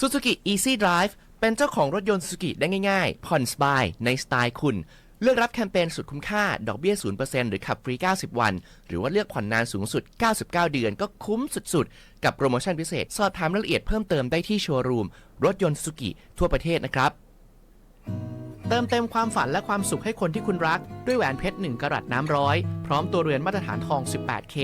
Suzuki Easy Drive เป็นเจ้าของรถยนต์ Suzuki ได้ง่ายๆ ผ่อนสบายในสไตล์คุณ เลือกรับแคมเปญสุดคุ้มค่า ดอกเบี้ย 0%หรือขับฟรี 90 วัน หรือว่าเลือกผ่อนนานสูงสุด 99 เดือนก็คุ้มสุดๆ กับโปรโมชั่นพิเศษ สอบถามรายละเอียดเพิ่มเติมได้ที่โชว์รูม รถยนต์ Suzuki ทั่วประเทศนะครับ เติมเต็มความฝันและความสุขให้คนที่คุณรัก ด้วยแหวนเพชร 1กะรัตน้ำร้อย พร้อมตัวเรือนมาตรฐานทอง 18K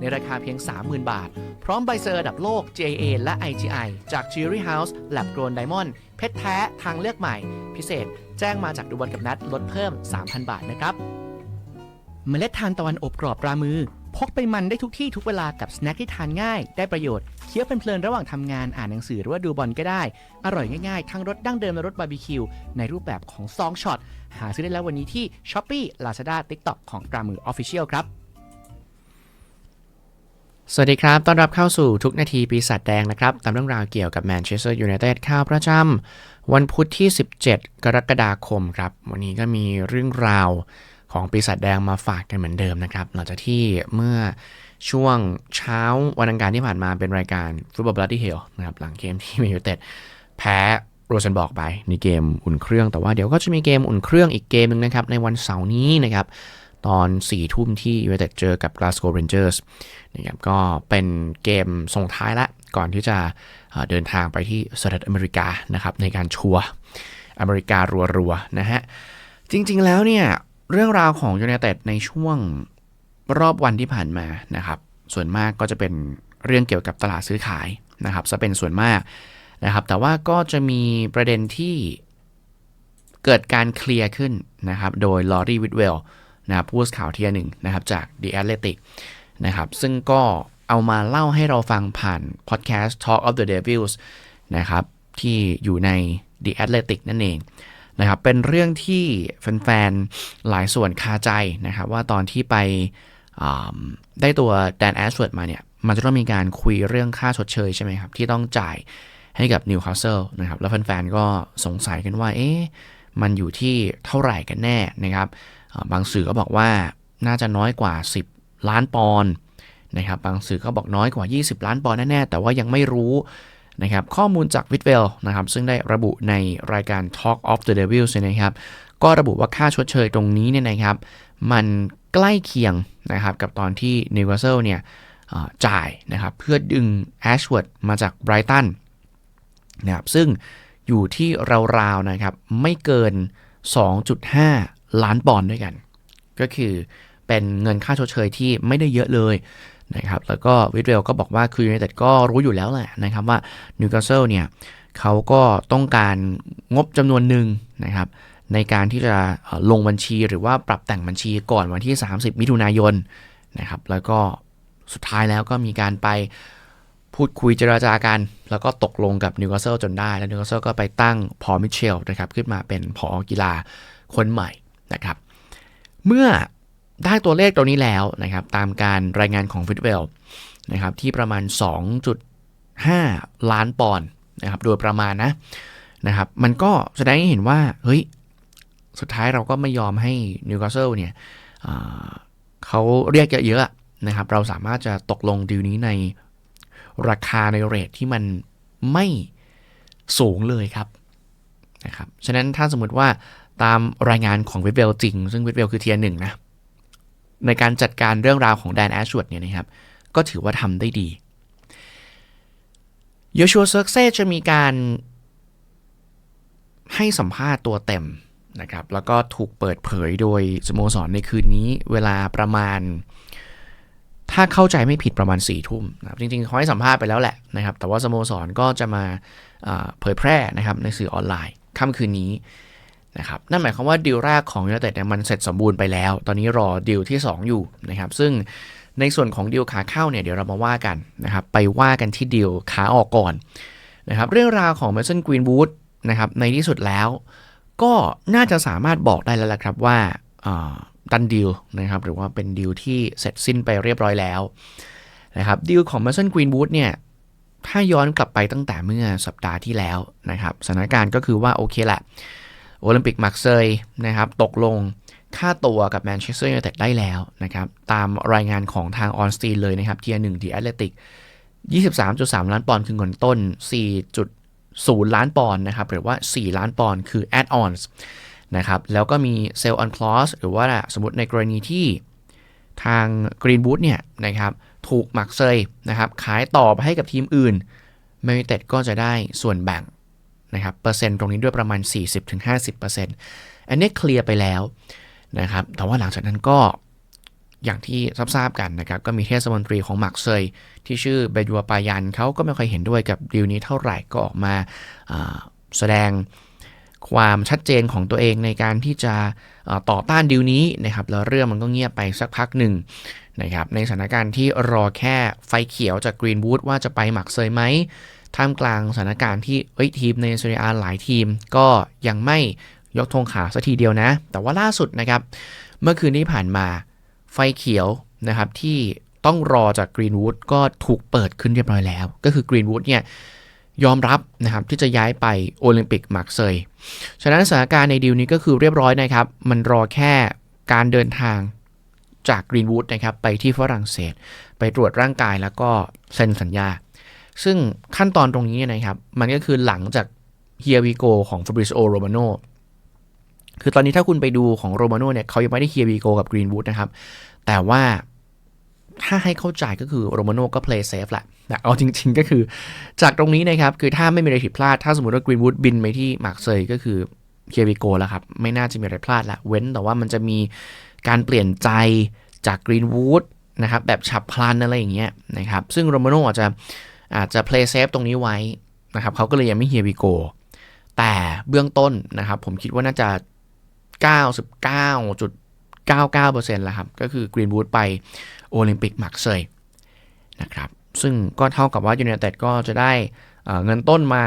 ในราคาเพียง 30,000 บาท พร้อมใบเซอร์ระดับโลก JA และ IGI จาก Jewelry House Lab Grown Diamond เพชรแท้ทางเลือกใหม่ พิเศษ แจ้งมาจากดูบอลกับนัดลดเพิ่ม 3,000 บาทนะครับ เมล็ดทานตะวันอบกรอบปรามือ พกไปมันได้ทุกที่ทุกเวลากับสแน็คที่ทานง่าย ได้ประโยชน์ เคี้ยวเพลินๆระหว่างทำงานอ่านหนังสือหรือว่าดูบอลก็ได้ อร่อยง่ายๆ ทั้งรสดั้งเดิมและรสบาร์บีคิวในรูปแบบของซองช็อตหาซื้อได้แล้ววันนี้ที่ s h อ p e e Lazada TikTok ของปรามือ Official ครับสวัสดีครับ ต้อนรับเข้าสู่ทุกนาทีปีศาจแดงนะครับ ตามเรื่องราวเกี่ยวกับแมนเชสเตอร์ยูไนเต็ดข่าวประจำวันพุธที่ 17 กรกฎาคมครับ วันนี้ก็มีเรื่องราวของปีศาจแดงมาฝากกันเหมือนเดิมนะครับ หลังจากที่เมื่อ ช่วงเช้าวันอังคารที่ผ่านมาเป็นรายการฟุตบอลบลัดดี้เฮลนะครับหลังเกมที่แมนยูเต็ดแพ้โรเซนบอกไปในเกมอุ่นเครื่อง แต่ว่าเดี๋ยวก็จะมีเกมอุ่นเครื่องอีกเกมหนึงนะครับในวันเสาร์นี้นะครับตอน4ี่ทุ่มที่ยูไนเต็ดเจอกับ Glasgow Rangers นะครับก็เป็นเกมส่งท้ายละก่อนที่จะเดินทางไปที่สหรัฐอเมริกานะครับในการชัวอเมริการัวๆนะฮะจริงๆแล้วเนี่ยเรื่องราวของยูไนเต็ดในช่วง รอบวันที่ผ่านมานะครับ ส่วนมากก็จะเป็นเรื่องเกี่ยวกับตลาดซื้อขายนะครับจะเป็นส่วนมากนะครับ แต่ว่าก็จะมีประเด็นที่เกิดการเคลียร์ขึ้นนะครับ โดยลอรีวิดเวลนะครับผู้สื่อข่าวเทียหนึ่งนะครับ จาก The Athletic นะครับ ซึ่งก็เอามาเล่าให้เราฟังผ่านพอดแคสต์ Talk of the Devils นะครับ ที่อยู่ใน The Athletic นั่นเองนะครับ เป็นเรื่องที่แฟนๆ หลายส่วนคาใจนะครับ ว่าตอนที่ไป ได้ตัวแดนแอชเวิร์ดมาเนี่ย มันจะต้องมีการคุยเรื่องค่าชดเชยใช่ไหมครับ ที่ต้องจ่ายให้กับนิวคาสเซิลนะครับ แล้วแฟนๆ ก็สงสัยกันว่า เอ๊ะ มันอยู่ที่เท่าไหร่กันแน่นะครับ บางสื่อก็บอกว่าน่าจะน้อยกว่า 10 ล้านปอนด์นะครับ บางสื่อก็บอกน้อยกว่า 20 ล้านปอนด์แน่ๆ แต่ว่ายังไม่รู้นะครับ ข้อมูลจากวิดเวลนะครับ ซึ่งได้ระบุในรายการ Talk of the Devils นะครับ ก็ระบุว่าค่าชดเชยตรงนี้เนี่ยนะครับ มันใกล้เคียง นะครับกับตอนที่นิวคาสเซิลเนี่ยจ่ายนะครับเพื่อดึงแอชเวิร์ดมาจากไบรตันนะครับซึ่งอยู่ที่ราวๆนะครับไม่เกิน 2.5 ล้านปอนด์ด้วยกัน ก็คือเป็นเงินค่าชดเชยที่ไม่ได้เยอะเลยนะครับแล้วก็วิดเวลก็บอกว่าคือยูไนเต็ดก็รู้อยู่แล้วแหละนะครับว่านิวคาสเซิลเนี่ยเขาก็ต้องการงบจำนวนหนึ่งนะครับ ในการที่จะลงบัญชีหรือว่าปรับแต่งบัญชีก่อนวันที่ 30 มิถุนายนนะครับแล้วก็สุดท้ายแล้วก็มีการไปพูดคุยเจราจากัน แล้วก็ตกลงกับนิวคาสเซิลจนได้ แล้วนิวคาสเซิลก็ไปตั้งพอมิเชลนะครับขึ้นมาเป็นพอกีฬาคนใหม่นะครับเมื่อได้ตัวเลขตัวนี้แล้วนะครับตามการรายงานของฟิตเวลนะครับที่ประมาณ 2.5 ล้านปอนด์นะครับโดยประมาณนะนะครับมันก็แสดงให้เห็นว่าเฮ้ย สุดท้ายเราก็ไม่ยอมให้นิวคาสเซิลเนี่ยเขาเรียกเยอะๆนะครับ เราสามารถจะตกลงดีลนี้ในราคาในเรทที่มันไม่สูงเลยครับนะครับ ฉะนั้นถ้าสมมติว่าตามรายงานของวิดเวลจริง ซึ่งวิดเวลคือเทียร์หนึ่งนะ ในการจัดการเรื่องราวของแดนแอชวดเนี่ยนะครับ ก็ถือว่าทำได้ดีโยชัวเซิร์เซจะมีการให้สัมภาษณ์ตัวเต็ม นะครับแล้วก็ถูกเปิดเผยโดยสโมสรในคืนนี้เวลาประมาณ ถ้าเข้าใจไม่ผิดประมาณ4ี่ทุ่มนะครับจริงๆเขาให้สัมภาษณ์ไปแล้วแหละนะครับ แต่ว่าสโมสรก็จะมาอ่าเผยแพร่นะครับในสื่อออนไลน์ค่ำคืนนี้นะครับนั่นหมายความว่าดีลแรกของยูไนเต็ดเนี่ยมันเสร็จสมบูรณ์ไปแล้ว ตอนนี้รอดีลที่ 2 อยู่นะครับซึ่งในส่วนของดีลขาเข้าเนี่ยเดี๋ยวเรามาว่ากันนะครับไปว่ากันที่ดีลขาออกก่อนนะครับเรื่องราวของเมสันกรีนวูดนะครับในที่สุดแล้ว ก็น่าจะสามารถบอกได้แล้วละครับว่าดันดีลนะครับหรือว่าเป็นดีลที่เสร็จสิ้นไปเรียบร้อยแล้วนะครับดีลของ Mason Greenwood เนี่ยถ้าย้อนกลับไปตั้งแต่เมื่อสัปดาห์ที่แล้วนะครับสถานการณ์ก็คือว่าโอเคแหละโอลิมปิกมักเซยนะครับตกลงค่าตัวกับแมนเชสเตอร์ยูไนเต็ดได้แล้วนะครับตามรายงานของทางออนสตีนเลยนะครับเทียร์หนึ่งดีแอตเลติก23.3 ล้านปอนด์คือเงินต้น 0 ล้านปอนด์นะครับ หรือว่า 4 ล้านปอนด์คือ add-ons นะครับ แล้วก็มี sell on clause หรือว่าสมมติในกรณีที่ทาง Greenwood เนี่ยนะครับถูกหมักเซยนะครับขายต่อไปให้กับทีมอื่น m a n u t e d ก็จะได้ส่วนแบ่งนะครับเปอร์เซ็นต์ตรงนี้ด้วยประมาณ 40-50%อันนี้เคลียร์ไปแล้วนะครับ แต่ว่าหลังจากนั้นก็ อย่างที่ทราบกันนะครับ ก็มีเทศมนตรีของมักเซยที่ชื่อเบยัวปายันเขาก็ไม่ค่อยเห็นด้วยกับดีลนี้เท่าไหร่ก็ออกมาแสดงความชัดเจนของตัวเองในการที่จะต่อต้านดีลนี้นะครับแล้วเรื่องมันก็เงียบไปสักพักหนึ่งนะครับในสถานการณ์ที่รอแค่ไฟเขียวจากกรีนวูดว่าจะไปหมักเซยไหมท่ามกลางสถานการณ์ที่เอ้ยทีมในซีเรียหลายทีม ก็ยังไม่ยกธงขาวสักทีเดียวนะ แต่ว่าล่าสุดนะครับ เมื่อคืนที่ผ่านมา ไฟเขียวนะครับที่ต้องรอจากกรีนวูดก็ถูกเปิดขึ้นเรียบร้อยแล้ว ก็คือกรีนวูดเนี่ยยอมรับนะครับที่จะย้ายไปโอลิมปิกมาร์กเซยฉะนั้นสถานการณ์ในดีลนี้ก็คือเรียบร้อยนะครับ มันรอแค่การเดินทางจากกรีนวูดนะครับไปที่ฝรั่งเศส ไปตรวจร่างกายแล้วก็เซ็นสัญญา ซึ่งขั้นตอนตรงนี้นะครับ มันก็คือหลังจากเฮียวีโกของฟาบริโอโรมาโน คือตอนนี้ถ้าคุณไปดูของโรมาโนเนี่ยเขายังไม่ได้เฮียวีโกกับกรีนวูดนะครับ แต่ว่าถ้าให้เข้าใจก็คือโรมาโนก็เพลย์เซฟแหละนะเอาจริง ๆ ก็คือ จากตรงนี้นะครับ คือถ้าไม่มีอะไรผิดพลาด ถ้าสมมติว่ากรีนวูดบินไปที่มาร์กเซยก็คือเฮียวีโกแล้วครับ ไม่น่าจะมีอะไรพลาดละเว้นแต่ว่ามันจะมีการเปลี่ยนใจจากกรีนวูดนะครับแบบฉับพลันอะไรอย่างเงี้ยนะครับ ซึ่งโรมาโนอาจจะอาจจะเพลย์เซฟตรงนี้ไว้นะครับเขาก็เลยยังไม่เฮียวีโกแต่เบื้องต้นนะครับผมคิดว่าน่าจะ 99.99%แล้วครับ ก็คือกรีนวูดไปโอลิมปิกมักเซยนะครับ ซึ่งก็เท่ากับว่ายูเนเต็ดก็จะได้เงินต้นมา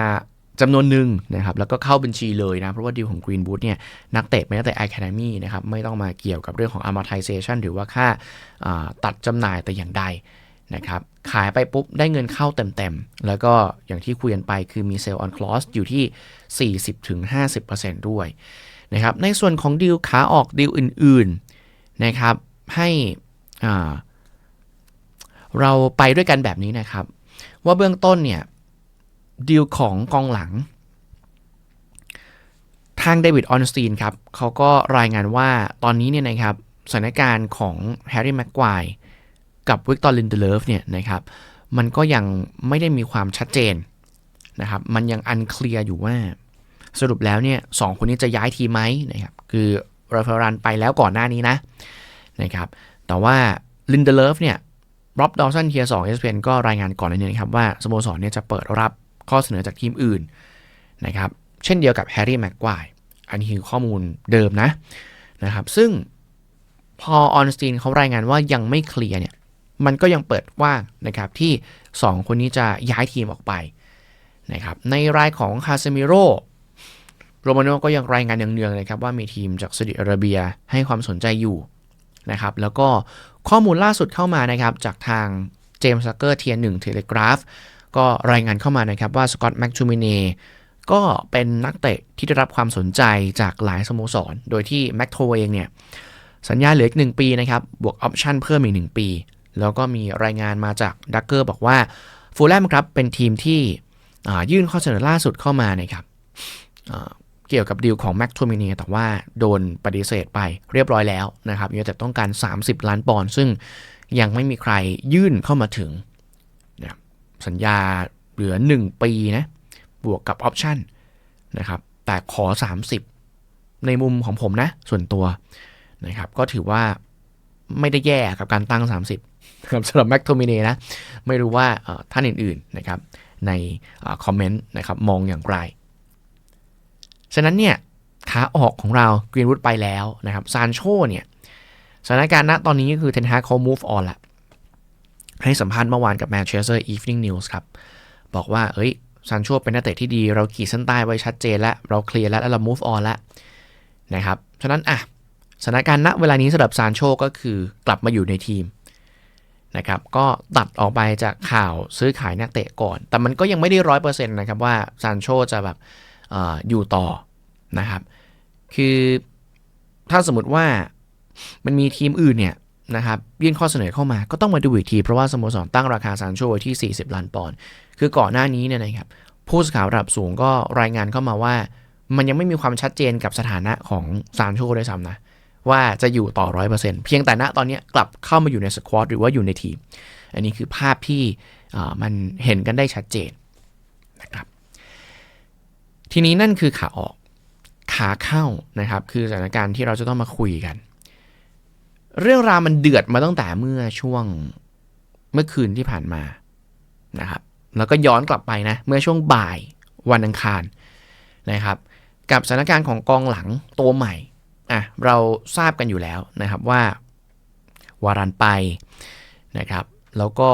จำนวนหนึ่งนะครับ แล้วก็เข้าบัญชีเลยนะ เพราะว่าดีลของ Greenwood เนี่ย นักเตะไม่นักเตะ Academy นะครับ ไม่ต้องมาเกี่ยวกับเรื่องของ amortization หรือว่าค่าตัดจำหน่ายแต่อย่างใดนะครับ ขายไปปุ๊บ ได้เงินเข้าเต็มๆ แล้วก็อย่างที่คุยกันไปคือมี sell on clause อยู่ที่ 40-50%ด้วย นะครับในส่วนของดีลขาออกดีลอื่นๆนะครับให้เราไปด้วยกันแบบนี้นะครับ ว่าเบื้องต้นเนี่ยดีลของกองหลัง ทางเดวิดออนสตีนครับเขาก็รายงานว่าตอนนี้เนี่ยนะครับสถานการณ์ของแฮร์รี่แม็กควายกับวิกตอร์ลินเดเลฟเนี่ยนะครับมันก็ยังไม่ได้มีความชัดเจนนะครับ มันยังอันเคลียร์อยู่ว่า สรุปแล้วเนี่ยสองคนนี้จะย้ายทีมไหมนะครับคือราฟารันไปแล้วก่อนหน้านี้นะนะครับแต่ว่าลินเดเลฟเนี่ยร็อบดอสันเทียสองเอสเพนก็รายงานก่อนในนี้นะครับว่าสโมสรเนี่ยจะเปิดรับข้อเสนอจากทีมอื่นนะครับเช่นเดียวกับแฮร์รี่แม็กควายอันนี้คือข้อมูลเดิมนะนะครับซึ่งพอออนสตีนเขารายงานว่ายังไม่เคลียร์เนี่ยมันก็ยังเปิดว่างนะครับที่ 2 คนนี้จะย้ายทีมออกไปนะครับในรายของคาเซมิโร โรมาโนก็ยังรายงานเนืองๆนะครับว่ามีทีมจากซาอุดิอาระเบียให้ความสนใจอยู่นะครับแล้วก็ข้อมูลล่าสุดเข้ามานะครับจากทางเจมส์ซักเกอร์เทียนหนึ่งเทเลกราฟก็รายงานเข้ามานะครับว่าสกอตต์แม็กชูมิเน่ก็เป็นนักเตะที่ได้รับความสนใจจากหลายสโมสร โดยที่แม็กโทเองเนี่ยสัญญาเหลืออีก 1 ปีนะครับ บวกออปชั่นเพิ่มอีก 1 ปี แล้วก็มีรายงานมาจากดักเกอร์บอกว่าฟูลแลมครับเป็นทีมที่ยื่นข้อเสนอล่าสุดเข้ามานะครับ เกี่ยวกับดีลของแม็กโทมินีแต่ว่าโดนปฏิเสธไปเรียบร้อยแล้วนะครับยูไนเต็ดต้องการ 30 ล้านปอนด์ซึ่งยังไม่มีใครยื่นเข้ามาถึงนะสัญญาเหลือ 1 ปีนะบวกกับออปชั่นนะครับแต่ขอ 30 ในมุมของผมนะ ส่วนตัวนะครับก็ถือว่าไม่ได้แย่กับการตั้ง 30ครับสำหรับแม็กโทมินีนะไม่รู้ว่าท่านอื่นๆนะครับในคอมเมนต์นะครับมองอย่างไร ฉะนั้นเนี่ยขาออกของเรากรีนวูดไปแล้วนะครับซานโชเนี่ยสถานการณ์ณตอนนี้ก็คือเทนฮาเขา move on ละให้สัมภาษณ์เมื่อวานกับ Manchester Evening News ครับ บอกว่า เอ้ยซานโชเป็นนักเตะที่ดี เราขีดเส้นใต้ไว้ชัดเจนแล้ว เราเคลียร์แล้ว แล้วเรา move on แล้วนะครับ ฉะนั้นอะสถานการณ์ณเวลานี้สำหรับซานโชก็คือกลับมาอยู่ในทีมนะครับ ก็ตัดออกไปจากข่าวซื้อขายนักเตะก่อน แต่มันก็ยังไม่ได้ร้อยเปอร์เซ็นต์นะครับว่าซานโชจะแบบ อยู่ต่อนะครับ คือถ้าสมมติว่ามันมีทีมอื่นเนี่ยนะครับยื่นข้อเสนอเข้ามาก็ต้องมาดูอีกที เพราะว่าสโมสรตั้งราคาซานโชไว้ที่ 40 ล้านปอนด์คือก่อนหน้านี้เนี่ยนะครับผู้สื่อข่าวระดับสูงก็รายงานเข้ามาว่า มันยังไม่มีความชัดเจนกับสถานะของซานโชด้วยซ้ำนะว่าจะอยู่ต่อร้อยเปอร์เซ็นต์เพียงแต่ณตอนนี้กลับเข้ามาอยู่ในสควอตหรือว่าอยู่ในทีม อันนี้คือภาพที่มันเห็นกันได้ชัดเจนนะครับ ทีนี้นั่นคือขาออก ขาเข้านะครับ คือสถานการณ์ที่เราจะต้องมาคุยกัน เรื่องราวมันเดือดมาตั้งแต่เมื่อช่วงเมื่อคืนที่ผ่านมานะครับ แล้วก็ย้อนกลับไปนะ เมื่อช่วงบ่ายวันอังคารนะครับ กับสถานการณ์ของกองหลังตัวใหม่อะเราทราบกันอยู่แล้วนะครับว่าวารันไปนะครับ แล้วก็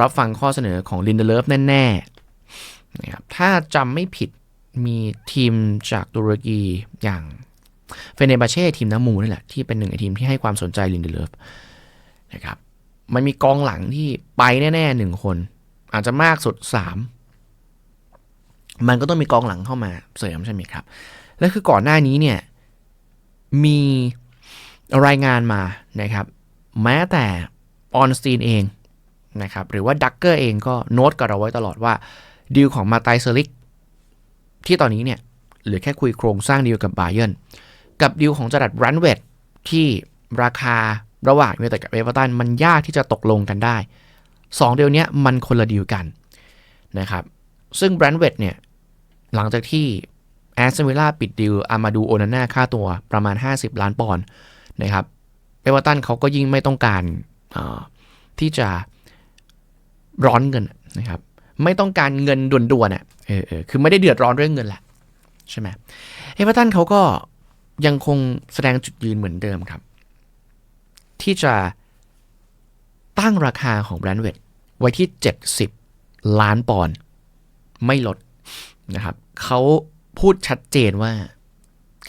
รับฟังข้อเสนอของลินเดเลฟแน่ๆนะครับถ้าจำไม่ผิด มีทีมจากตุรกีอย่างเฟเนบาเช่ทีมน้ำมูนี่แหละ ที่เป็นหนึ่งในทีมที่ให้ความสนใจลินเดเลฟนะครับมันมีกองหลังที่ไปแน่ๆหนึ่งคน อาจจะมากสุด 3 มันก็ต้องมีกองหลังเข้ามาเสริมใช่ไหมครับ และคือก่อนหน้านี้เนี่ย มีรายงานมานะครับ แม้แต่ออนสตีนเองนะครับ หรือว่าดักเกอร์เองก็โน้ตกับเราไว้ตลอดว่าดีลของมาไตเซลิก ที่ตอนนี้เนี่ยเหลือแค่คุยโครงสร้างดีลกับบาเยนกับดีลของจดัดรันเวดที่ราคาระหว่างยูไนเต็ดกับเอเวอร์ตันมันยากที่จะตกลงกันได้2เดียวนี้มันคนละดีลกันนะครับซึ่งแบรนด์เวดเนี่ยหลังจากที่แอสตันวิลล่าปิดดีลอามาดูโอนาน่าค่าตัวประมาณ 50 ล้านปอนด์นะครับเอเวอร์ตันเขาก็ยิ่งไม่ต้องการที่จะร้อนเงินนะครับ ไม่ต้องการเงินด่วนๆอะเออคือไม่ได้เดือดร้อนเรื่องเงินแหละใช่ไหมเอเวอร์ตันเขาก็ยังคงแสดงจุดยืนเหมือนเดิมครับ ที่จะตั้งราคาของแบรนด์เวดไว้ที่ 70 ล้านปอนด์ไม่ลดนะครับเขาพูดชัดเจนว่า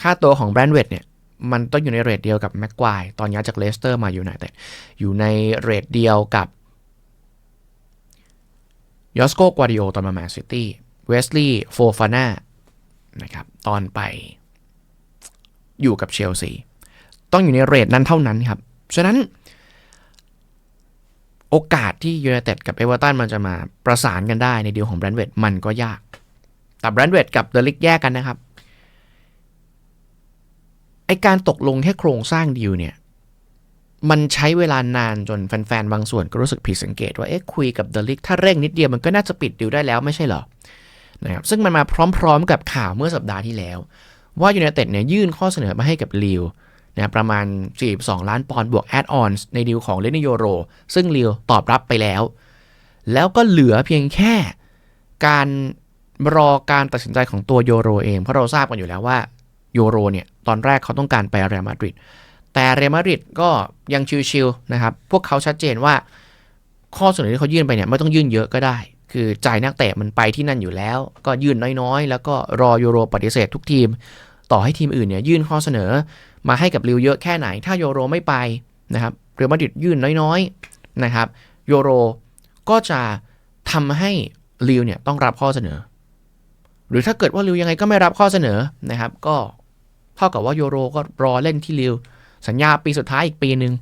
ค่าตัวของแบรนด์เวดเนี่ย มันต้องอยู่ในเรทเดียวกับแม็กควายตอนย้ายจากเลสเตอร์มาอยู่ไหนแต่อยู่ในเรทเดียวกับ ยอสโกกวาดิโอตอนมาแมนซิตี้ เวสลีย์โฟฟาน่านะครับตอนไปอยู่กับเชลซี ต้องอยู่ในเรทนั้นเท่านั้นครับ ฉะนั้น โอกาสที่ยูไนเต็ดกับเอเวอร์ตันมันจะมาประสานกันได้ในดีลของแบรนด์เวดมันก็ยาก แต่แบรนด์เวดกับเดลิกแยกกันนะครับไอการตกลงแค่โครงสร้างดีลเนี่ย มันใช้เวลานานจนแฟนๆ บางส่วนก็รู้สึกผิดสังเกตว่าเอ๊ะคุยกับเดลิกถ้าเร่งนิดเดียวมันก็น่าจะปิดดิวได้แล้วไม่ใช่เหรอนะครับซึ่งมันมาพร้อมๆ กับข่าวเมื่อสัปดาห์ที่แล้ว ว่ายูไนเต็ดเนี่ยยื่นข้อเสนอมาให้กับลิวนะประมาณ 42 ล้านปอนด์บวกแอดออนในดีลของเลนิโยโร ซึ่งลิวตอบรับไปแล้ว แล้วก็เหลือเพียงแค่การรอการตัดสินใจของตัวโยโรเอง เพราะเราทราบกันอยู่แล้วว่าโยโรเนี่ยตอนแรกเขาต้องการไปเรอัลมาดริด แต่เรอัลมาดริดก็ยังชิวๆนะครับ พวกเขาชัดเจนว่า ข้อเสนอที่เขายื่นไปเนี่ยไม่ต้องยื่นเยอะก็ได้ คือจ่ายนักเตะมันไปที่นั่นอยู่แล้ว ก็ยื่นน้อยๆ แล้วก็รอยูโรปฏิเสธทุกทีม ต่อให้ทีมอื่นเนี่ยยื่นข้อเสนอมาให้กับริวเยอะแค่ไหน ถ้าโยโรไม่ไปนะครับเรอัลมาดริดยื่นน้อยๆนะครับโยโรก็จะทำให้ริวเนี่ยต้องรับข้อเสนอ หรือถ้าเกิดว่าริวยังไงก็ไม่รับข้อเสนอนะครับ ก็เท่ากับว่าโยโรก็รอเล่นที่ริว สัญญาปีสุดท้ายอีกปีหนึ่ง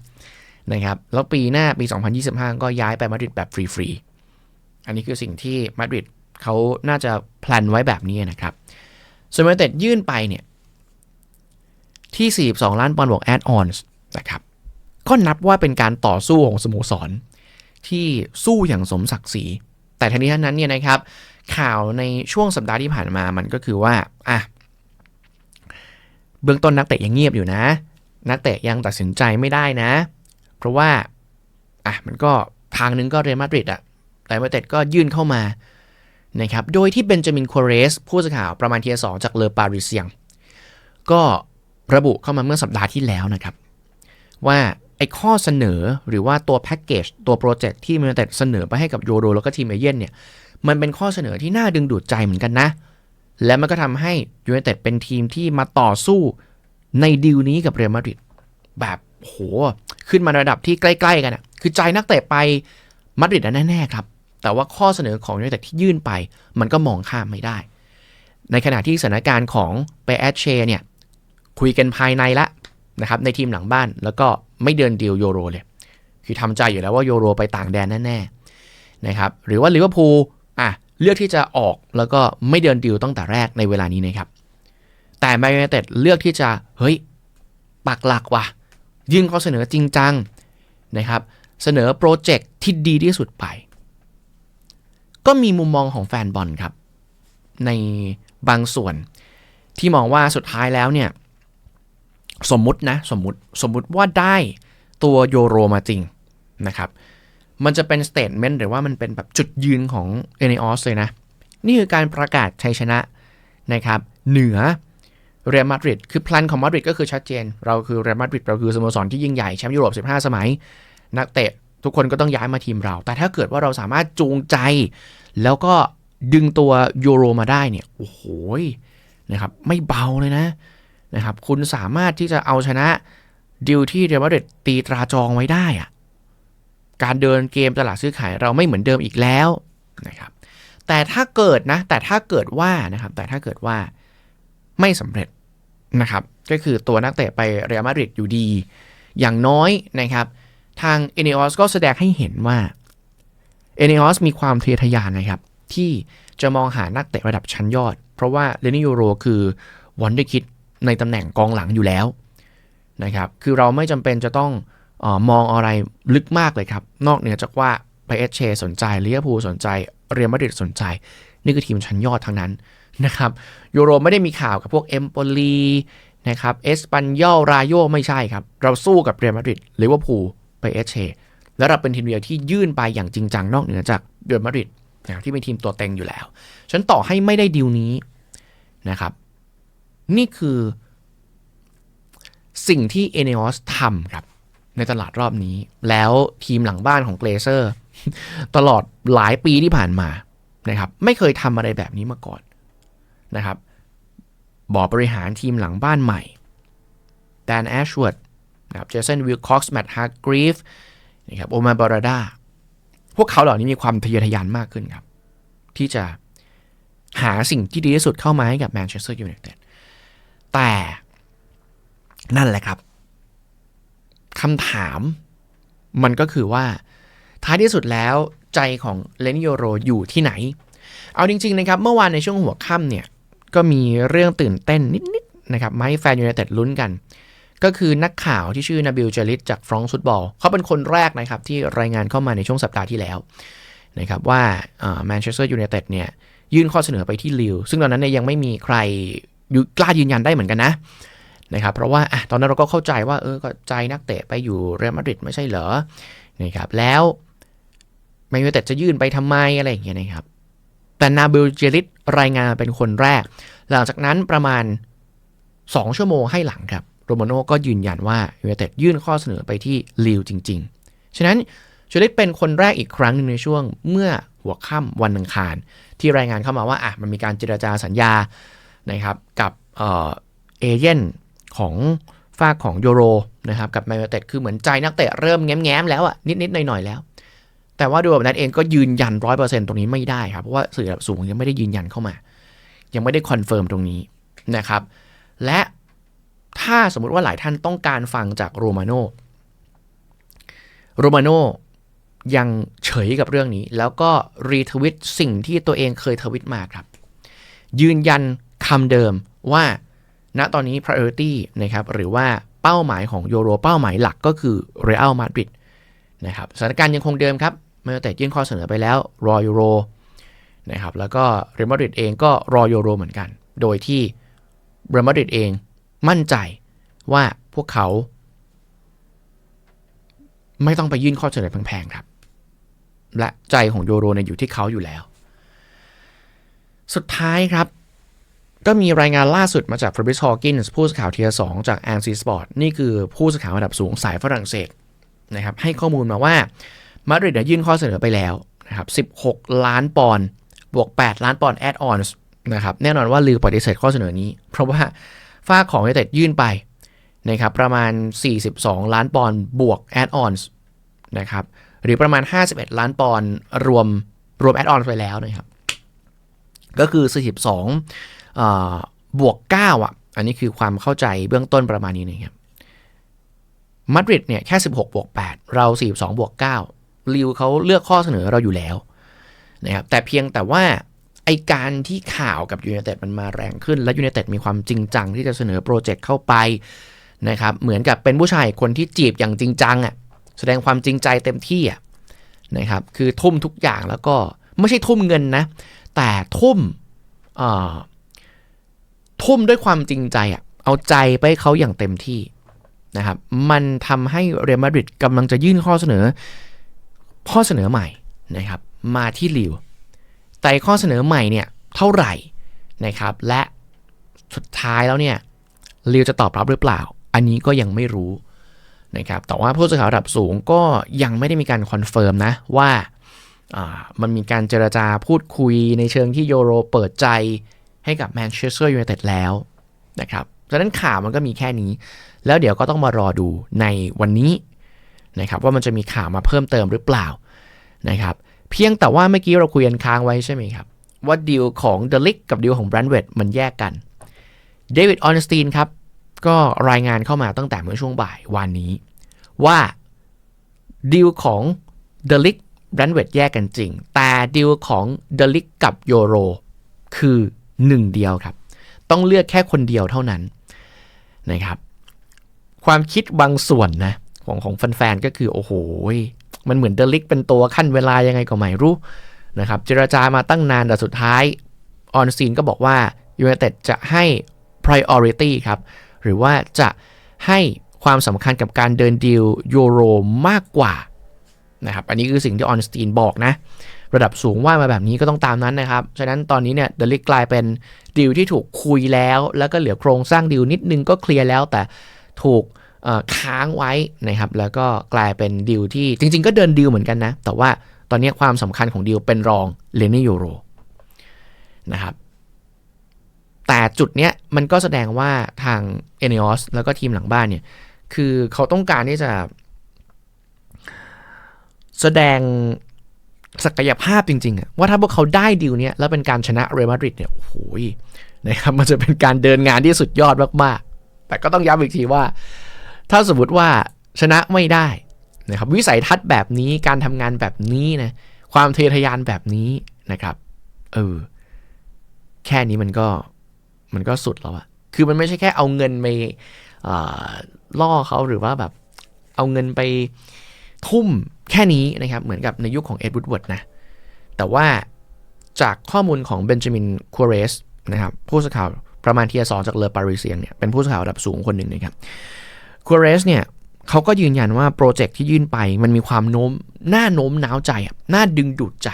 นะครับแล้วปีหน้าปี 2025 ก็ย้ายไปมาดริดแบบฟรีๆ อันนี้คือสิ่งที่มาดริดเขาน่าจะแพลนไว้แบบนี้นะครับส่วนมาเต็ดยื่นไปเนี่ยที่ 42 ล้านปอนด์บวกแอดออนส์นะครับก็นับว่าเป็นการต่อสู้ของสโมสร ที่สู้อย่างสมศักดิ์ศรี แต่ทั้งนี้ทั้งนั้นเนี่ยนะครับ ข่าวในช่วงสัปดาห์ที่ผ่านมามันก็คือว่าอะเบื้องต้นนักเตะยังเงียบอยู่นะ นักเตะยังตัดสินใจไม่ได้นะ เพราะว่าอะมันก็ทางนึงก็เรอัลมาดริดอะแต่มาเต็ดก็ยื่นเข้ามานะครับ โดยที่เบนจามินโคเรส ผู้สื่อข่าวประมาณเทียสองจากเลอปาริเซียง ก็ระบุเข้ามาเมื่อสัปดาห์ที่แล้วนะครับ ว่าไอ้ข้อเสนอหรือว่าตัวแพ็กเกจตัวโปรเจกต์ที่มันแต่เสนอไปให้กับโยโรแล้วก็ทีมเอเย่นเนี่ยมันเป็นข้อเสนอที่น่าดึงดูดใจเหมือนกันนะ และมันก็ทำให้ยูไนเต็ดเป็นทีมที่มาต่อสู้ ในดีลนี้กับเรอัลมาดริดแบบโหขึ้นมาระดับที่ใกล้ ๆ กันอะคือใจนักเตะไปมาดริดแน่ๆครับ แต่ว่าข้อเสนอของยูไนเต็ดที่ยื่นไป มันก็มองข้ามไม่ได้ ในขณะที่สถานการณ์ของเปแอชเชเนี่ยคุยกันภายในละนะครับในทีมหลังบ้านแล้วก็ไม่เดินดีลโยโรเลย คือทำใจอยู่แล้วว่าโยโรไปต่างแดนแน่ๆนะครับหรือว่าลิเวอร์พูลอะเลือกที่จะออกแล้วก็ไม่เดินดิวตั้งแต่แรกในเวลานี้นะครับ แต่แมนยูไนเต็ดเลือกที่จะ เฮ้ย ปักหลักว่ะ ยื่นข้อเสนอจริงจังนะครับ เสนอโปรเจกต์ที่ดีที่สุดไป ก็มีมุมมองของแฟนบอลครับ ในบางส่วนที่มองว่าสุดท้ายแล้วเนี่ย สมมุตินะ สมมุติสมมุติว่าได้ตัวโยโรมาจริงนะครับ มันจะเป็นสเตทเมนต์หรือว่ามันเป็นแบบจุดยืนของเอเนอสเลยนะ นี่คือการประกาศชัยชนะนะครับ เหนือ เรอัลมาดริดคือแพลนของมาดริดก็คือชัดเจน เราคือเรอัลมาดริดเราคือสโมสรที่ยิ่งใหญ่แชมป์ยุโรป 15 สมัย นักเตะทุกคนก็ต้องย้ายมาทีมเรา แต่ถ้าเกิดว่าเราสามารถจูงใจ แล้วก็ดึงตัวยูโรมาได้เนี่ยโอ้โหนะครับไม่เบาเลยนะนะครับคุณสามารถที่จะเอาชนะดิวที่เรอัลมาดริดตีตราจองไว้ได้อะการเดินเกมตลาดซื้อขายเราไม่เหมือนเดิมอีกแล้วนะครับแต่ถ้าเกิดนะแต่ถ้าเกิดว่านะครับแต่ถ้าเกิดว่า ไม่สำเร็จนะครับ ก็คือตัวนักเตะไปเรอัลมาดริดอยู่ดี อย่างน้อยนะครับ ทางเอเนอสก็แสดงให้เห็นว่าเอเนอสมีความทะเยทยานนะครับ ที่จะมองหานักเตะระดับชั้นยอด เพราะว่าเลนิโยโรคือวันด้คิดในตำแหน่งกองหลังอยู่แล้วนะครับ คือเราไม่จำเป็นจะต้องออมองอะไรลึกมากเลยครับ นอกเหนือจากว่าไปเอชเชสนใจเวอร์พูสนใจ เรอัลมาดริดสนใจ นี่คือทีมชั้นยอดทั้งนั้น นะครับยูโรไม่ได้มีข่าวกับพวกเอมโปลีนะครับเอสปันยอลรายโยไม่ใช่ครับ เราสู้กับเรอัลมาดริดลิเวอร์พูลไปเอชเชแล้วเราเป็นทีมเดียวที่ยื่นไปอย่างจริงจังนอกเหนือจากเรอัลมาดริดนะที่เป็นทีมตัวเต็งอยู่แล้ว ฉันต่อให้ไม่ได้ดีลนี้นะครับ นี่คือ สิ่งที่เอเนอสทำครับ ในตลาดรอบนี้ แล้วทีมหลังบ้านของเกรเซอร์ ตลอดหลายปีที่ผ่านมานะครับ ไม่เคยทำอะไรแบบนี้มาก่อน นะครับบอร์ดบริหารทีมหลังบ้านใหม่แดนแอชวอร์ดนะครับเจสันวิลคอกส์แมตต์ฮาร์กรีฟนะครับโอมาบาราดาพวกเขาเหล่านี้มีความทะเยอทะยานมากขึ้นครับ ที่จะหาสิ่งที่ดีที่สุดเข้ามาให้กับแมนเชสเตอร์ยูไนเต็ดแต่นั่นแหละครับคำถามมันก็คือว่าท้ายที่สุดแล้วใจของเลนิโยโรอยู่ที่ไหน เอาจริง ๆ นะครับ เมื่อวานในช่วงหัวค่ำเนี่ย ก็มีเรื่องตื่นเต้นนิดๆนะครับมาให้แฟนยูไนเต็ดลุ้นกัน ก็คือนักข่าวที่ชื่อนาบิลเจลิตจากฟรองก์ฟุตบอลเขาเป็นคนแรกนะครับที่รายงานเข้ามาในช่วงสัปดาห์ที่แล้วนะครับว่าแมนเชสเตอร์ยูไนเต็ดเนี่ยยื่นข้อเสนอไปที่ลิวซึ่งตอนนั้นเนี่ยยังไม่มีใครกล้ายืนยันได้เหมือนกันนะนะครับเพราะว่าตอนนั้นเราก็เข้าใจว่าเออก็ใจนักเตะไปอยู่เรอัลมาดริดไม่ใช่เหรอนะครับแล้วแมนยูไนเต็ดจะยื่นไปทำไมอะไรอย่างเงี้ยนะครับ แต่นาบิลเจลิตรายงานเป็นคนแรก หลังจากนั้นประมาณ 2 ชั่วโมงให้หลังครับโรมาโนก็ยืนยันว่ายูไนเต็ดยื่นข้อเสนอไปที่ลิวจริง ๆ ฉะนั้นเจลิตเป็นคนแรกอีกครั้งหนึ่งในช่วงเมื่อหัวค่ำวันอังคาร ที่รายงานเข้ามาว่าอะมันมีการเจรจาสัญญานะครับกับเอเย่นของฝากของโยโรนะครับกับแมนยูไนเต็ดคือเหมือนใจนักเตะเริ่มแง้มๆแล้วอะนิดๆหน่อยๆแล้ว แต่ว่าดูแบบนั้นเองก็ยืนยันร้อยเปอร์เซ็นต์ตรงนี้ไม่ได้ครับ เพราะว่าสื่อระดับสูงยังไม่ได้ยืนยันเข้ามา ยังไม่ได้คอนเฟิร์มตรงนี้นะครับ และถ้าสมมุติว่าหลายท่านต้องการฟังจากโรมาโนโรมาโนยังเฉยกับเรื่องนี้ แล้วก็รีทวิตสิ่งที่ตัวเองเคยทวิตมาครับ ยืนยันคำเดิมว่าณตอนนี้ priority นะครับหรือว่าเป้าหมายของยูโรเป้าหมายหลักก็คือ Real Madrid นะครับสถานการณ์ยังคงเดิมครับ เมื่อแต่ยื่นข้อเสนอไปแล้วรอยูโรนะครับแล้วก็เรอัลมาดริดเองก็รอยูโรเหมือนกัน โดยที่เรอัลมาดริดเองมั่นใจว่าพวกเขา ไม่ต้องไปยื่นข้อเสนอแพงๆครับ และใจของยูโรเนี่ยอยู่ที่เขาอยู่แล้ว สุดท้ายครับก็มีรายงานล่าสุดมาจากฟร b บิ c ฮอกินส์ผู้สื่อข่าวเทียสองจากแอนซีสปอร์ตนี่คือผู้สื่อข่าวระดับสูงสายฝรั่งเศสนะครับให้ข้อมูลมาว่า มาดริดยื่นข้อเสนอไปแล้วนะครับ16 ล้านปอนด์บวก 8 ล้านปอนด์แอดออนส์นะครับแน่นอนว่าลือปฏิเสธข้อเสนอนี้ เพราะว่าฝ้าของยูเต็ดยื่นไปนะครับประมาณ 42 ล้านปอนด์บวกแอดออนส์นะครับหรือประมาณ 51 ล้านปอนด์รวมรวมแอดออนส์ไปแล้วนะครับก็คือ 42บวก9อะอันนี้คือความเข้าใจเบื้องต้นประมาณนี้นะครับมาดริดเนี่ยแค่ 16บวก8เรา 42บวก9 ลิวเขาเลือกข้อเสนอเราอยู่แล้วนะครับแต่เพียงแต่ว่าไอการที่ข่าวกับยู i นเต็ดมันมาแรงขึ้น และยู i นเต็ดมีความจริงจังที่จะเสนอโปรเจกต์เข้าไปนะครับเหมือนกับเป็นผู้ชายคนที่จีบอย่างจริงจังอะแสดงความจริงใจเต็มที่อะนะครับคือทุ่มทุกอย่างแล้วก็ไม่ใช่ทุ่มเงินนะ แต่ทุ่มทุ่มด้วยความจริงใจอะเอาใจไปเขาอย่างเต็มที่นะครับมันทำให้เรอัลมาดริดกำลังจะยื่นข้อเสนอ ข้อเสนอใหม่นะครับมาที่ลิวแต่ข้อเสนอใหม่เนี่ยเท่าไหร่นะครับและสุดท้ายแล้วเนี่ยลิวจะตอบรับหรือเปล่า อันนี้ก็ยังไม่รู้นะครับแต่ว่าผู้สื่อข่าวระดับสูงก็ยังไม่ได้มีการคอนเฟิร์มนะว่ามันมีการเจรจาพูดคุยในเชิงที่โยโรเปิดใจให้กับแมนเชสเตอร์ยูไนเต็ดแล้วนะครับดังนั้นข่าวมันก็มีแค่นี้ แล้วเดี๋ยวก็ต้องมารอดูในวันนี้ นะครับว่ามันจะมีข่าวมาเพิ่มเติมหรือเปล่านะครับเพียงแต่ว่าเมื่อกี้เราคุยกันค้างไว้ใช่ไหมครับ ว่าดีลของเดลิกกับดีลของแบรนด์เวดมันแยกกันเดวิดออนสตีนครับ ก็รายงานเข้ามาตั้งแต่เมื่อช่วงบ่ายวันนี้ ว่าดีลของเดลิกแบรนด์เวดแยกกันจริง แต่ดีลของเดลิกกับโยโรคือหนึ่งเดียวครับ ต้องเลือกแค่คนเดียวเท่านั้นนะครับ ความคิดบางส่วนนะ ของของแฟนๆก็คือโอ้โหมันเหมือนเดลิกเป็นตัวขั้นเวลายังไงก็ไม่รู้นะครับเจรจามาตั้งนานแต่สุดท้ายออนซีนก็บอกว่ายูไนเต็ดจะให้ priority ครับหรือว่าจะให้ความสำคัญกับการเดินดีลยูโรมากกว่านะครับอันนี้คือสิ่งที่ออนสตีนบอกนะ ระดับสูงว่ามาแบบนี้ก็ต้องตามนั้นนะครับ ฉะนั้นตอนนี้เนี่ยเดลิกกลายเป็นดีลที่ถูกคุยแล้ว แล้วก็เหลือโครงสร้างดีลนิดนึงก็เคลียร์แล้ว แต่ถูก ค้างไว้นะครับแล้วก็กลายเป็นดีลที่จริง ๆ ก็เดินดีลเหมือนกันนะ แต่ว่าตอนนี้ความสำคัญของดีลเป็นรองเลนนี่ยูโรนะครับแต่จุดเนี้ยมันก็แสดงว่าทางเอเนอสแล้วก็ทีมหลังบ้านเนี่ย คือเขาต้องการที่จะ แสดงศักยภาพจริงๆอะว่าถ้าพวกเขาได้ดีลเนี้ยแล้วเป็นการชนะเรอัลมาดริดเนี่ยโอ้โหนะครับมันจะเป็นการเดินงานที่สุดยอดมากๆ แต่ก็ต้องย้ำอีกทีว่า ถ้าสมมติว่าชนะไม่ได้นะครับวิสัยทัศน์แบบนี้การทำงานแบบนี้นะความเททยานแบบนี้นะครับเออแค่นี้มันก็มันก็สุดแล้วอะคือมันไม่ใช่แค่เอาเงินไปล่อเขาหรือว่าแบบเอาเงินไปทุ่มแค่นี้นะครับ เหมือนกับในยุคขของเอ็ดวูดเวิร์ดนะ แต่ว่าจากข้อมูลของเบนจามินคูเรสนะครับผู้สื่อข่าวประมาณทียสองจากเลอปารีเซียงเนี่ยเป็นผู้สื่อข่าวระดับสูงคนหนึ่งนะครับ คูเรสเนี่ยเขาก็ยืนยันว่าโปรเจกต์ที่ยื่นไปมันมีความโน้มหน่าโน้มน้าวใจน่าดึงดูดใจ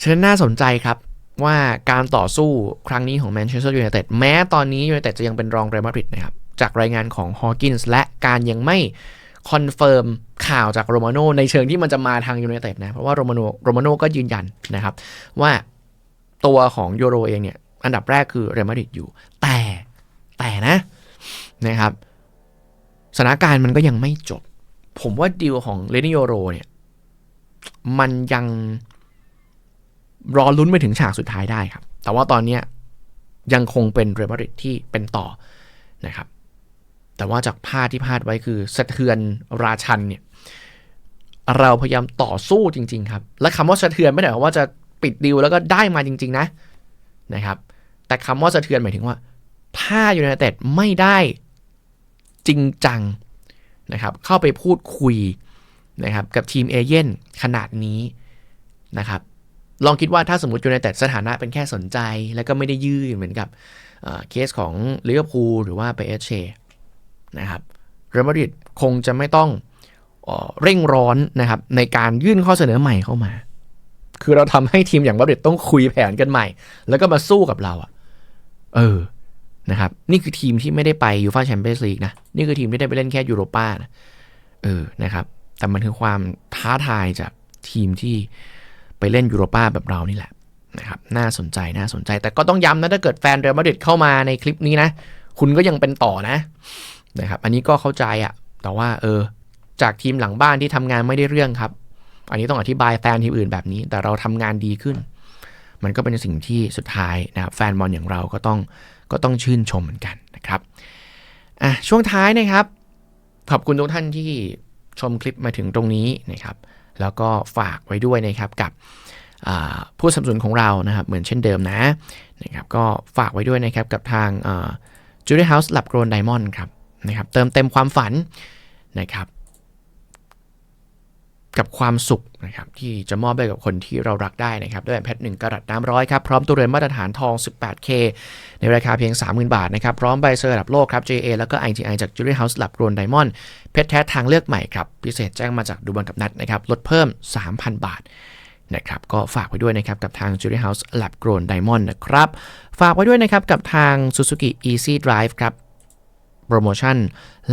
ฉะนั้นน่าสนใจครับว่าการต่อสู้ครั้งนี้ของแมนเชสเตอร์ยูไนเต็ดแม้ตอนนี้ยูไนเต็ดจะยังเป็นรองเรอัลมาดริดนะครับจากรายงานของฮอว์กินส์และการยังไม่คอนเฟิร์มข่าวจากโรมาโนในเชิงที่มันจะมาทางยูไนเต็ดนะเพราะว่าโรมาโนโรมาโนก็ยืนยันนะครับ ว่าตัวของยูโรเองเนี่ยอันดับแรกคือเรอัลมาดริดอยู่ แต่ แต่นะนะครับสถานการณ์มันก็ยังไม่จบ ผมว่าดีลของเลนิโยโรเนี่ย มันยังรอลุ้นไปถึงฉากสุดท้ายได้ครับ แต่ว่าตอนนี้ยังคงเป็นเรอัลมาดริดที่เป็นต่อนะครับ แต่ว่าจากพาดที่พาดไว้คือสะเทือนราชันเนี่ย เราพยายามต่อสู้จริง ๆ ครับ และคำว่าสะเทือนไม่ได้หมายว่าจะปิดดีลแล้วก็ได้มาจริง ๆ นะนะครับ แต่คำว่าสะเทือนหมายถึงว่า ถ้ายูไนเต็ดไม่ได้จริงจังนะครับเข้าไปพูดคุยนะครับกับทีมเอเย่นขนาดนี้นะครับลองคิดว่าถ้าสมมติยูไนเต็ดสถานะเป็นแค่สนใจ แล้วก็ไม่ได้ยืดเหมือนกับเคสของลิเวอร์พูลหรือว่าไปเอชเชนะครับเรอัลมาดริดคงจะไม่ต้องเร่งร้อนนะครับในการยื่นข้อเสนอใหม่เข้ามา คือเราทำให้ทีมอย่างมาดริดต้องคุยแผนกันใหม่ แล้วก็มาสู้กับเราอะเออ นะครับนี่คือทีมที่ไม่ได้ไปยูฟาแชมเปี้ยนส์ลีกนะนี่คือทีมที่ได้ไปเล่นแค่ยูโรป้านะเออนะครับแต่มันคือความท้าทายจากทีมที่ไปเล่นยูโรป้าแบบเรานี่แหละนะครับน่าสนใจน่าสนใจ แต่ก็ต้องย้ำนะถ้าเกิดแฟนเรอัลมาดริดเข้ามาในคลิปนี้นะ คุณก็ยังเป็นต่อนะนะครับอันนี้ก็เข้าใจอะแต่ว่าเออจากทีมหลังบ้านที่ทำงานไม่ได้เรื่องครับ อันนี้ต้องอธิบายแฟนทีมอื่นแบบนี้ แต่เราทำงานดีขึ้น มันก็เป็นสิ่งที่สุดท้ายนะครับแฟนบอลอย่างเราก็ต้อง ก็ต้องชื่นชมเหมือนกันนะครับอะช่วงท้ายนะครับ ขอบคุณทุกท่านที่ชมคลิปมาถึงตรงนี้นะครับแล้วก็ฝากไว้ด้วยนะครับกับผู้สนับสนุนของเรานะครับเหมือนเช่นเดิมนะนะครับก็ฝากไว้ด้วยนะครับกับทางจูเลียเฮาส์หลับโกรนไดมอนด์ครับนะครับเติมเต็มความฝันนะครับ กับความสุขนะครับที่จะมอบให้กับคนที่เรารักได้นะครับด้วยแพทหนึ่งกระดัน้ำร้อยครับ พร้อมตัวเรือนมาตรฐานทอง 18K ในราคาเพียง 30,000 บาทนะครับ พร้อมใบเซอร์ระดับโลกครับ JA แล้วก็ IGI จาก Jewelry House หลับโกรนไดมอนด์เพชรแท้ทางเลือกใหม่ครับ พิเศษแจ้งมาจากดูบอลกับนัดนะครับ ลดเพิ่ม 3,000 บาทนะครับก็ฝากไว้ด้วยนะครับกับทาง Jewelry House หลับโกรนไดมอนด์นะครับ ฝากไว้ด้วยนะครับกับทาง Suzuki Easy Drive ครับ โปรโมชั่น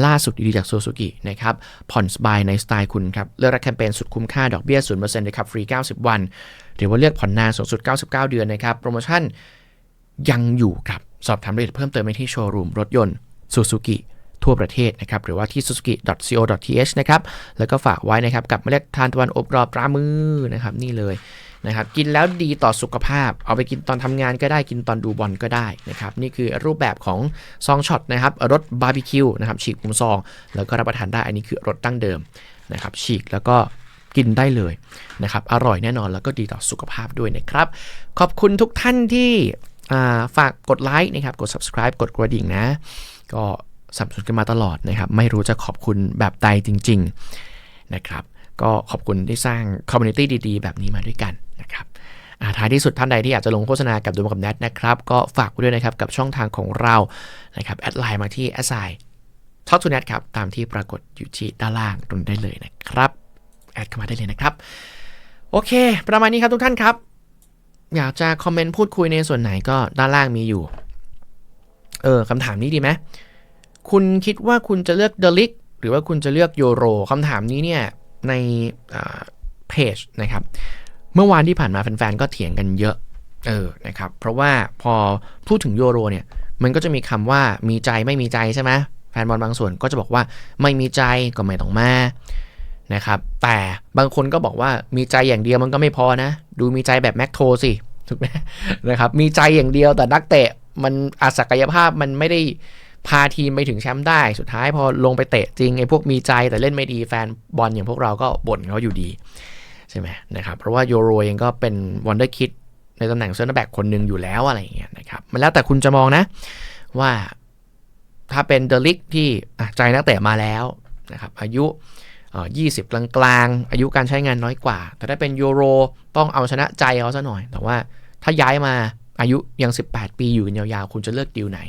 ล่าสุดดีๆจาก Suzuki นะครับ ผ่อนสบายในสไตล์คุณครับ เลือกรับแคมเปญสุดคุ้มค่าดอกเบี้ย0%เลยครับ ฟรี 90 วัน หรือว่าเลือกผ่อนนานสูงสุด 99 เดือนนะครับ โปรโมชั่นยังอยู่ครับ สอบถามรายละเอียดเพิ่มเติมไปที่โชว์รูมรถยนต์ Suzuki ทั่วประเทศนะครับ หรือว่าที่ suzuki.co.th นะครับ แล้วก็ฝากไว้นะครับ กับเมล็ดทานตะวันอบกรอบปลามือนะครับ นี่เลย นะครับกินแล้วดีต่อสุขภาพ เอาไปกินตอนทำงานก็ได้กินตอนดูบอลก็ได้นะครับนี่คือรูปแบบของซองช็อตนะครับรสบาร์บีคิวนะครับฉีกมุมซอง แล้วก็รับประทานได้อันนี้คือรสตั้งเดิมนะครับฉีกแล้วก็กินได้เลยนะครับอร่อยแน่นอนแล้วก็ดีต่อสุขภาพด้วยนะครับ ขอบคุณทุกท่านที่ฝากกดไลค์นะครับกด subscribe กดกระดิ่งนะ ก็สับสนกันมาตลอดนะครับ ไม่รู้จะขอบคุณแบบใดจริง ๆ นะครับ ก็ขอบคุณที่สร้างคอมมูนิตี้ดีๆ แบบนี้มาด้วยกันนะครับท้ายที่สุดท่านใดที่อยากจะลงโฆษณากับดูมกับแนทนะครับ ก็ฝากด้วยนะครับกับช่องทางของเรานะครับแอดไลน์มาที่แอดไซท็อปทูเน็ตครับตามที่ปรากฏอยู่ที่ด้านล่างตรงได้เลยนะครับแอดเข้ามาได้เลยนะครับ โอเค ประมาณนี้ครับทุกท่านครับ อยากจะคอมเมนต์พูดคุยในส่วนไหนก็ด้านล่างมีอยู่ เออคำถามนี้ดีไหมคุณคิดว่าคุณจะเลือกเดลิกหรือว่าคุณจะเลือกโยโรคำถามนี้เนี่ย ในเพจนะครับเมื่อวานที่ผ่านมาแฟนๆก็เถียงกันเยอะเออนะครับเพราะว่าพอพูดถึงโยโรเนี่ยมันก็จะมีคำว่ามีใจไม่มีใจใช่ไหมแฟนบอลบางส่วนก็จะบอกว่าไม่มีใจก็ไม่ต้องมานะครับแต่บางคนก็บอกว่ามีใจอย่างเดียวมันก็ไม่พอนะ ดูมีใจแบบแม็กโทสิถูกไหมนะครับมีใจอย่างเดียวแต่นักเตะมันอาศักยภาพมันไม่ได้ พาทีมไปถึงแชมป์ได้ สุดท้ายพอลงไปเตะจริงไอ้พวกมีใจแต่เล่นไม่ดีแฟนบอลอย่างพวกเราก็บ่นเขาอยู่ดีใช่ไหมนะครับ เพราะว่าโยโรเองก็เป็นวันเดอร์คิดในตำแหน่งเซนเตอร์แบ็กคนหนึ่งอยู่แล้วอะไรอย่างเงี้ยนะครับ มันแล้วแต่คุณจะมองนะว่าถ้าเป็นเดลิกที่ใจนักเตะมาแล้วนะครับอายุยี่สิบกลางๆ อายุการใช้งานน้อยกว่า แต่ถ้าเป็นยูโรต้องเอาชนะใจเขาซะหน่อย แต่ว่าถ้าย้ายมาอายุยัง 18 ปีอยู่กันยาวๆ คุณจะเลือกดีลไหน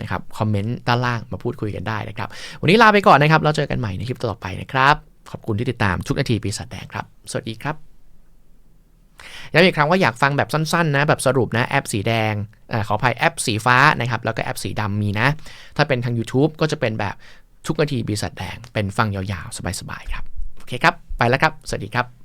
นะครับคอมเมนต์ด้านล่างมาพูดคุยกันได้นะครับ วันนี้ลาไปก่อนนะครับ เราเจอกันใหม่ในคลิปต่อไปนะครับ ขอบคุณที่ติดตามทุกนาทีปีศาจแดงครับ สวัสดีครับย้ำอีกครั้งว่าอยากฟังแบบสั้นๆนะแบบสรุปนะแอปสีแดงอขออภัยแอปสีฟ้านะครับแล้วก็แอปสีดำมีนะ ถ้าเป็นทาง YouTube ก็จะเป็นแบบทุกนาทีปีศาจแดงเป็นฟังยาวๆ สบายๆครับโอเคครับไปแล้วครับ สวัสดีครับ